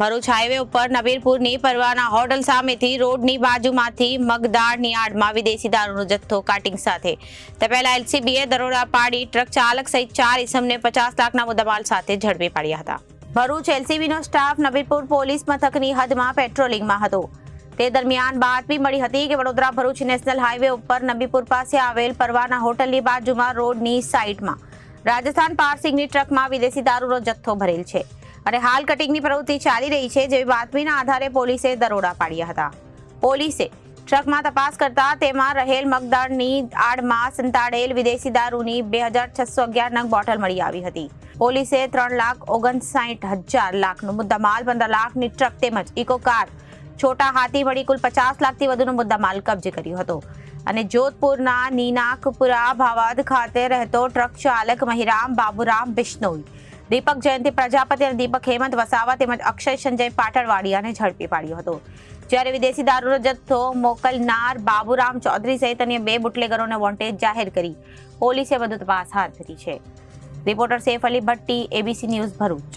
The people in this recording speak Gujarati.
ભરૂચ હાઈવે ઉપર નબીરપુરની પરવાના હોટલ સામેથી રોડની બાજુમાંથી મગદાળની આડમાં વિદેશી દારૂનો જથ્થો કાટિંગ સાથે. તે પહેલા એલસીબીએ દરોડા પાડી ટ્રક ચાલક સહિત ચાર ઇસમને પચાસ લાખના મુદ્દામાલ સાથે ઝડપી પાડ્યા હતા. ભરૂચ એલસીબીનો સ્ટાફ નબીરપુર પોલીસ મથકની હદમાં પેટ્રોલિંગમાં હતો. તે દરમિયાન બાતમી મળી હતી કે વડોદરા ભરૂચ નેશનલ હાઈવે ઉપર નબીપુર પાસે આવેલ પરવાના હોટલની બાજુમાં રોડની સાઇડમાં રાજસ્થાન પારસિંગની ટ્રકમાં વિદેશી દારૂનો જથ્થો ભરેલ છે. અને હાલ કટિંગની પ્રવૃત્તિ ચાલી રહી છે, જેવી બાતમીના આધારે પોલીસે દરોડા પાડ્યા હતા. પોલીસે ટ્રકમાં તપાસ કરતા તેમાં રહેલ મગદાળની આડમાં સંતાડેલ વિદેશી દારૂની બે હજાર છસો અગિયાર નંગ બોટલ મળી આવી હતી. પોલીસે ત્રણ લાખ ઓગણસાઠ હજાર લાખનો મુદ્દામાલ, પંદર લાખની ટ્રક તેમજ ઇકો કાર, છોટા હાથી મળી કુલ પચાસ લાખથી વધુનો મુદ્દામાલ કબજે કર્યો હતો. અને જોધપુરના નીનાકપુરા ભાવાદ ખાતે રહેતો ટ્રક ચાલક મહિરામ બાબુરામ બિશ્નોઈ દીપક જયંતિ પ્રજાપતિ અને દીપક હેમંત વસાવા તેમજ અક્ષય સંજય પાટણવાડિયાને ઝડપી પાડ્યો હતો. જ્યારે વિદેશી દારૂનો જથ્થો મોકલનાર બાબુરામ ચૌધરી સહિત અન્ય બે બુટલેગરોને વોન્ટેજ જાહેર કરી. પોલીસે વધુ તપાસ હાથ ધરી છે. Reporter Saif Ali Bhatti ABC news Bharuch.